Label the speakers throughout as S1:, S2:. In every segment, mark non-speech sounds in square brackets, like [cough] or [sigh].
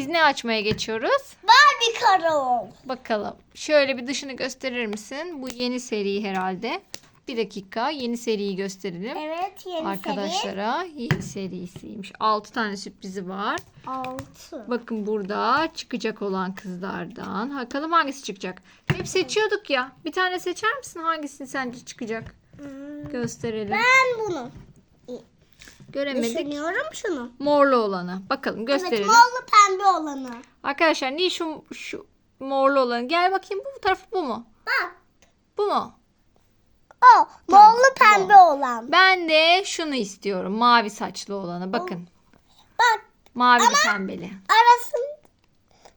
S1: Biz ne açmaya geçiyoruz?
S2: Barbie karol.
S1: Bakalım. Şöyle bir dışını gösterir misin? Bu yeni seri herhalde. Bir dakika. Yeni seriyi gösterelim.
S2: Evet yeni seri.
S1: Arkadaşlara yeni serisiymiş. 6 tane sürprizi var.
S2: Altı.
S1: Bakın burada çıkacak olan kızlardan. Bakalım hangisi çıkacak? Hep seçiyorduk ya. Bir tane seçer misin? Hangisini sence çıkacak?
S2: Hmm,
S1: Gösterelim.
S2: Ben bunu
S1: Göremedik.
S2: düşünüyorum şunu.
S1: Morlu olanı. Bakalım
S2: Evet
S1: gösterelim.
S2: morlu pembe olanı.
S1: Arkadaşlar niye şu şu morlu olanı? Gel bakayım bu tarafı bu mu?
S2: Bak.
S1: Bu mu?
S2: O morlu pembe olan.
S1: Ben de şunu istiyorum. Mavi saçlı olanı. Bakın.
S2: Bak
S1: Mavi pembeli.
S2: arasın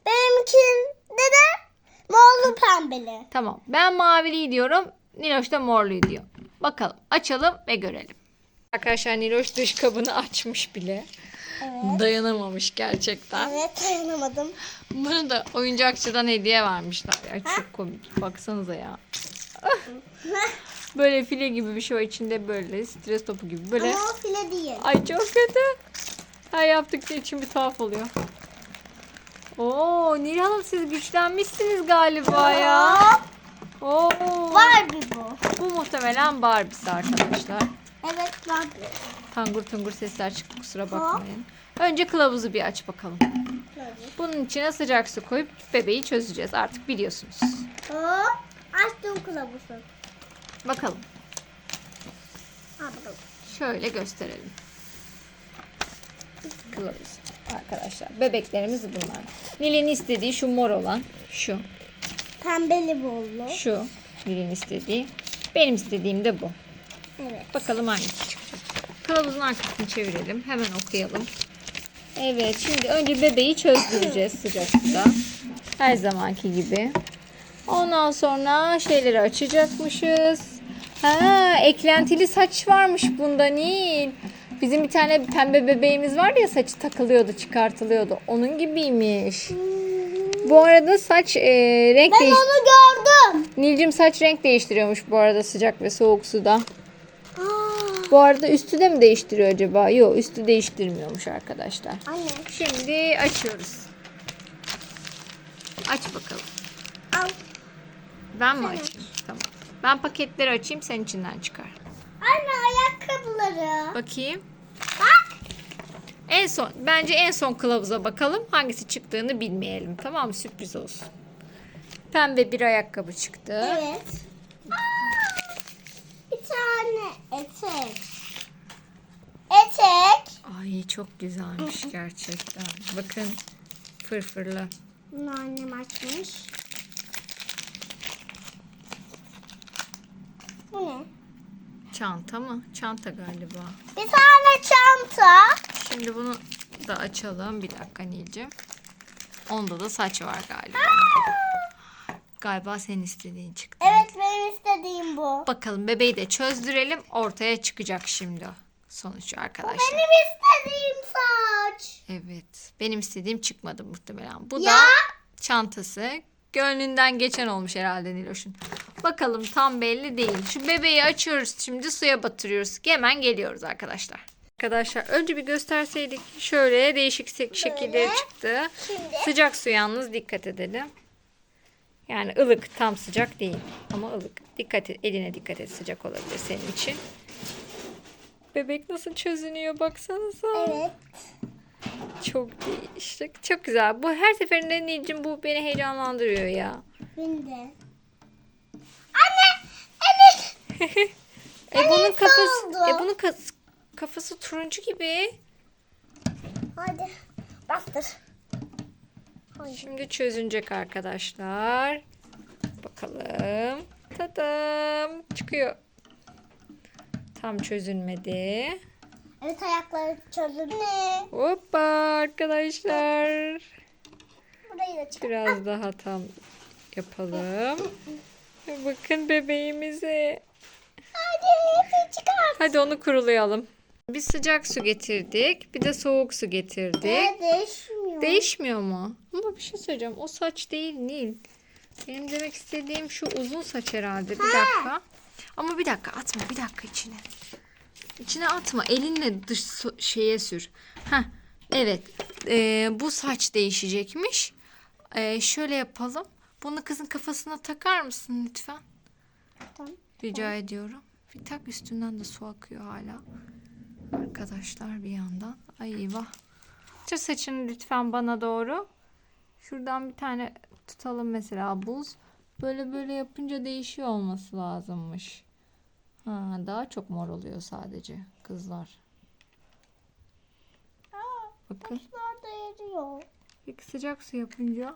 S2: benimkinde de morlu pembeli.
S1: Tamam. Ben maviliyi diyorum. Niloş da morluyu diyor. Bakalım. Açalım ve görelim. Arkadaşlar Niloş dış kabını açmış bile.
S2: Evet.
S1: Dayanamamış gerçekten.
S2: Evet dayanamadım.
S1: Bunu da oyuncakçıdan hediye vermişler. Ya çok komik. Baksanıza ya. Böyle file gibi bir şey var içinde böyle stres topu gibi böyle.
S2: Ama o file değil.
S1: Ay çok kötü. Her yaptıkça içim bir tuhaf oluyor. Oo Nil Hanım siz güçlenmişsiniz galiba ya. Oo.
S2: Barbie bu.
S1: Bu muhtemelen Barbie'si arkadaşlar.
S2: Evet Barbie.
S1: Tangur tungur sesler çıktı kusura bakmayın. Önce kılavuzu bir aç bakalım. Bunun içine sıcak su koyup bebeği çözeceğiz artık biliyorsunuz.
S2: Hop. Açtım kılavuzu.
S1: Bakalım.
S2: Al bakalım.
S1: Şöyle gösterelim. Kılavuz arkadaşlar. Bebeklerimiz bunlar. Nil'in istediği şu mor olan. Şu.
S2: Pembeli bollu.
S1: Şu. Nil'in istediği. Benim istediğim de bu.
S2: Evet.
S1: Bakalım hangisi çıkacak. Kılavuzun arkasını çevirelim. Hemen okuyalım. Evet şimdi önce bebeği çözdüreceğiz sıcak suda. Her zamanki gibi. Ondan sonra şeyleri açacakmışız. Ha, eklentili saç varmış bunda Nil. Bizim bir tane pembe bebeğimiz var ya saçı takılıyordu çıkartılıyordu. Onun gibiymiş. Bu arada saç e, renk
S2: Ben
S1: değiş...
S2: onu gördüm.
S1: Nilcim saç renk değiştiriyormuş bu arada sıcak ve soğuk suda. Bu arada üstü de mi değiştiriyor acaba? Yok üstü değiştirmiyormuş arkadaşlar.
S2: anne
S1: Şimdi açıyoruz. Aç bakalım.
S2: al.
S1: Ben mi
S2: Sen
S1: açayım? Tamam. Ben paketleri açayım sen içinden çıkar.
S2: Anne ayakkabıları.
S1: Bakayım.
S2: Bak.
S1: En son bence en son kılavuza bakalım. Hangisi çıktığını bilmeyelim. Tamam mı? Sürpriz olsun. Pembe bir ayakkabı çıktı.
S2: Evet. Aa, bir tane etek. Etek.
S1: Ay çok güzelmiş [laughs] gerçekten. Bakın fırfırlı.
S2: Bunu annem açmış. Bu ne?
S1: Çanta mı? Çanta galiba.
S2: Bir tane çanta.
S1: Şimdi bunu da açalım. Bir dakika Nilcim. Onda da saç var galiba. Galiba senin istediğin çıktı.
S2: Evet benim istediğim bu.
S1: Bakalım bebeği de çözdürelim. Ortaya çıkacak şimdi o sonuç arkadaşlar.
S2: Benim istediğim saç.
S1: Evet. Benim istediğim çıkmadı muhtemelen. Bu
S2: Ya.
S1: da çantası. Gönlünden geçen olmuş herhalde Niloş'un. Bakalım tam belli değil. Şu bebeği açıyoruz şimdi suya batırıyoruz. Hemen geliyoruz arkadaşlar. Arkadaşlar önce bir gösterseydik. Şöyle değişik se- şekilleri çıktı.
S2: Şimdi
S1: Sıcak su yalnız dikkat edelim. Yani ılık tam sıcak değil ama ılık. Dikkat et, eline dikkat et sıcak olabilir senin için. Bebek nasıl çözünüyor baksanıza.
S2: evet.
S1: Çok değişik. Çok güzel. Bu her seferinde Nilcim bu beni heyecanlandırıyor ya.
S2: Beni de. Anne! Evet. [laughs]
S1: E bunun kafası
S2: oldu.
S1: e bunun kafası turuncu gibi.
S2: Hadi. Bastır. Hayır.
S1: Şimdi çözünecek arkadaşlar. Bakalım. Tadam. Çıkıyor. Tam çözünmedi.
S2: Evet ayakları çözün. Ne?
S1: Hoppa arkadaşlar.
S2: Burayı da çıkar.
S1: Biraz daha tam yapalım. Bakın bebeğimize.
S2: Hadi çıkar.
S1: Hadi onu kurulayalım. Bir sıcak su getirdik. Bir de soğuk su getirdik.
S2: Ne değişmiyor.
S1: Değişmiyor mu? Ama bir şey söyleyeceğim. O saç değil Nil. Benim demek istediğim şu uzun saç herhalde. Bir dakika. Ama bir dakika atma. Bir dakika içine. İçine atma. Elinle dış so- şeye sür. Heh. Evet. e, bu saç değişecekmiş. E, şöyle yapalım. Bunu kızın kafasına takar mısın lütfen?
S2: Tamam.
S1: Rica ediyorum. Bir tak üstünden de su akıyor hala. Arkadaşlar bir yandan. Ay eyvah. Tır saçını lütfen bana doğru. Şuradan bir tane tutalım mesela buz. Böyle böyle yapınca değişiyor olması lazımmış. Ha, daha çok mor oluyor sadece kızlar.
S2: Aa,
S1: Bakın.
S2: saçlar da eriyor.
S1: Peki sıcak su yapınca.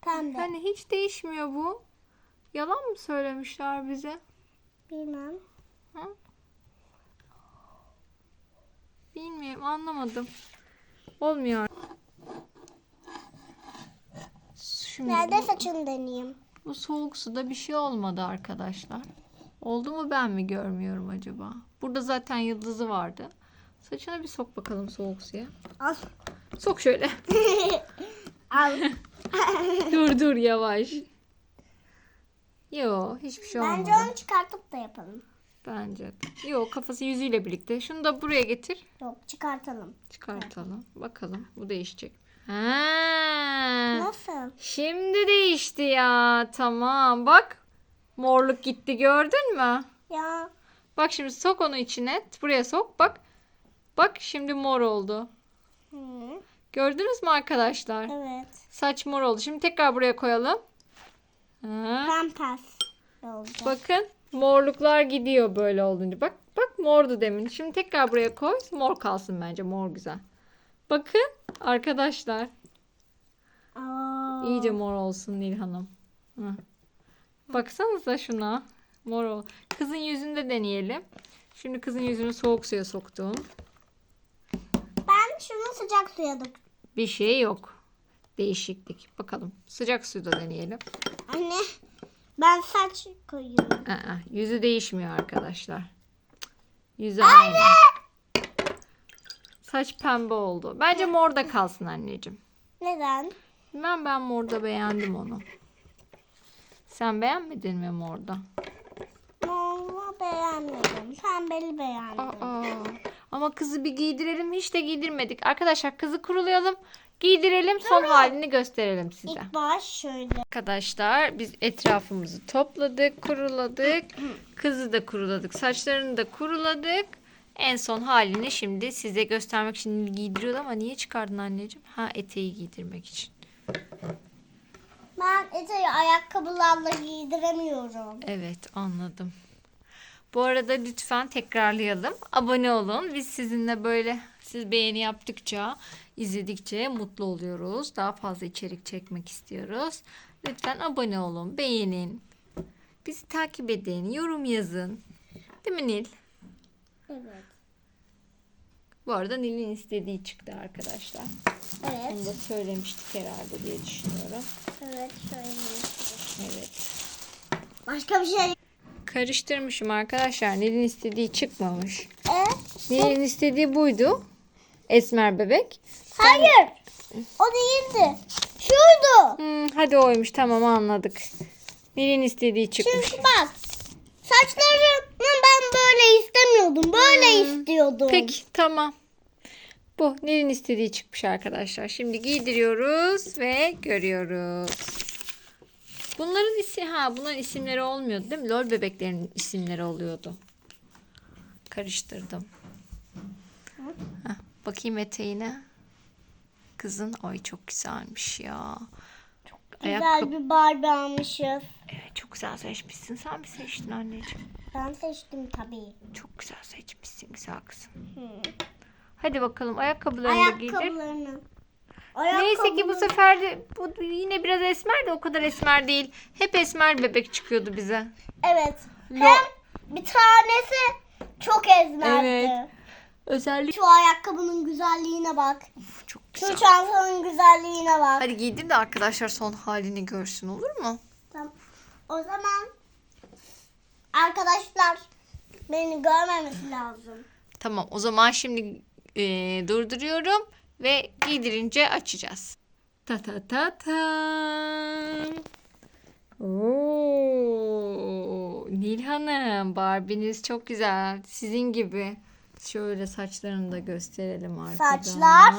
S2: Pembe.
S1: Hani hiç değişmiyor bu. Yalan mı söylemişler bize?
S2: Bilmem.
S1: Bilmiyorum anlamadım. Olmuyor. Şimdi
S2: Nerede saçını deneyeyim?
S1: bu soğuk suda bir şey olmadı arkadaşlar. Oldu mu ben mi görmüyorum acaba? Burada zaten yıldızı vardı. Saçına bir sok bakalım soğuk suya.
S2: Al.
S1: Sok şöyle. [laughs]
S2: Al. [laughs]
S1: dur dur yavaş. Yo hiçbir şey olmadı.
S2: Bence onu çıkartıp da yapalım.
S1: Bence. de. Yo kafası yüzüyle birlikte. Şunu da buraya getir.
S2: Yok çıkartalım.
S1: Çıkartalım. Bakalım bu değişecek. Ha.
S2: Nasıl?
S1: Şimdi değişti ya. Tamam. Bak. Morluk gitti gördün mü?
S2: Ya
S1: Bak şimdi sok onu içine. Buraya sok. Bak. Bak şimdi mor oldu.
S2: Hı,
S1: Gördünüz mü arkadaşlar?
S2: evet.
S1: Saç mor oldu. Şimdi tekrar buraya koyalım. Ha.
S2: Pempas olacak.
S1: Bakın morluklar gidiyor böyle olunca. Bak bak mordu demin. Şimdi tekrar buraya koy. Mor kalsın bence. Mor güzel. Bakın arkadaşlar.
S2: Aa,
S1: İyice mor olsun Nil Hanım. Hı. Baksanıza şuna. Mor ol. Kızın yüzünde deneyelim. Şimdi kızın yüzünü soğuk suya soktum.
S2: Ben şunu sıcak suya dök.
S1: Bir şey yok. Değişiklik. Bakalım. Sıcak suda deneyelim.
S2: Anne ben saç koyuyorum.
S1: Aa, yüzü değişmiyor arkadaşlar. Yüzü aynı. Saç pembe oldu. Bence mor da kalsın anneciğim.
S2: Neden?
S1: Ben ben morda beğendim onu. Sen beğenmedin mi morda?
S2: Moru beğenmedim. Pembeli beğendim.
S1: Aa, ama kızı bir giydirelim. Hiç de giydirmedik. Arkadaşlar kızı kurulayalım. Giydirelim. Son halini gösterelim size.
S2: İlk baş şöyle.
S1: Arkadaşlar biz etrafımızı topladık, kuruladık. [clears throat] Kızı da kuruladık, saçlarını da kuruladık. En son halini şimdi size göstermek için giydiriyordu ama niye çıkardın anneciğim? Ha eteği giydirmek için.
S2: Ben eteği ayakkabılarla giydiremiyorum.
S1: Evet anladım. Bu arada lütfen tekrarlayalım. Abone olun. Biz sizinle böyle siz beğeni yaptıkça, izledikçe mutlu oluyoruz. Daha fazla içerik çekmek istiyoruz. Lütfen abone olun, beğenin. Bizi takip edin, yorum yazın. Değil mi Nil?
S2: Evet.
S1: Bu arada Nil'in istediği çıktı arkadaşlar.
S2: Evet.
S1: Onu da söylemiştik herhalde diye düşünüyorum.
S2: Evet şöyle.
S1: Evet.
S2: Başka bir şey.
S1: Karıştırmışım arkadaşlar. Nil'in istediği çıkmamış.
S2: E?
S1: Nil'in istediği buydu. Esmer bebek.
S2: Hayır. O değildi. Şuydu.
S1: Hmm, hadi oymuş tamam anladık. Nil'in istediği çıkmış.
S2: Çünkü bak. Saçlarımı ben böyle istemiyordum. Böyle istiyordum.
S1: Peki tamam. Bu Nil'in istediği çıkmış arkadaşlar. Şimdi giydiriyoruz ve görüyoruz. Bunların isi ha bunların isimleri olmuyordu değil mi? Lol bebeklerin isimleri oluyordu. Karıştırdım. Heh, bakayım eteğine. Kızın ay çok güzelmiş ya. Çok
S2: Güzel bir Barbie almışız.
S1: Evet, çok güzel seçmişsin. Sen mi seçtin anneciğim?
S2: Ben seçtim tabii.
S1: Çok güzel seçmişsin güzel kızım. Hadi bakalım ayakkabılarını da giydir.
S2: Ayakkabılarını.
S1: Neyse ki bu sefer de bu yine biraz esmer de o kadar esmer değil. Hep esmer bebek çıkıyordu bize.
S2: Evet.
S1: Lo-
S2: Hem bir tanesi çok ezmerdi.
S1: Evet. Özellikle
S2: Şu ayakkabının güzelliğine bak.
S1: çok
S2: Şu
S1: güzel.
S2: çantanın güzelliğine bak.
S1: Hadi giydir de arkadaşlar son halini görsün olur mu?
S2: Tamam. O zaman arkadaşlar beni görmemesi lazım.
S1: Tamam o zaman şimdi e, durduruyorum ve giydirince açacağız. Ta ta ta tam. Oo, Nil Hanım Barbie'niz çok güzel. Sizin gibi. Şöyle saçlarını da gösterelim arkadan.
S2: Saçlar.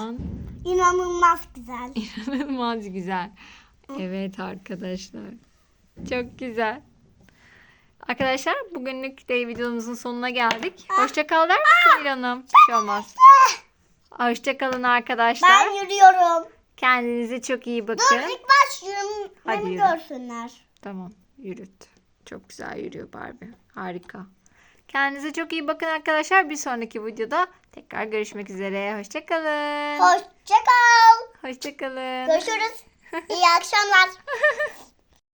S2: İnanılmaz güzel. [laughs]
S1: İnanılmaz güzel. Evet arkadaşlar. Çok güzel. Arkadaşlar bugünlük de videomuzun sonuna geldik. Hoşça kal der misin İlhan'ım? Bir şey olmaz. Hoşça kalın arkadaşlar.
S2: Ben yürüyorum.
S1: Kendinize çok iyi bakın.
S2: Dur ilk baş yürüm,
S1: Hadi yürü.
S2: görsünler.
S1: Tamam yürüt. Çok güzel yürüyor Barbie. Harika. Kendinize çok iyi bakın arkadaşlar. Bir sonraki videoda tekrar görüşmek üzere. Hoşça kalın.
S2: Hoşça kal.
S1: Hoşça kalın.
S2: Görüşürüz. İyi akşamlar. [laughs]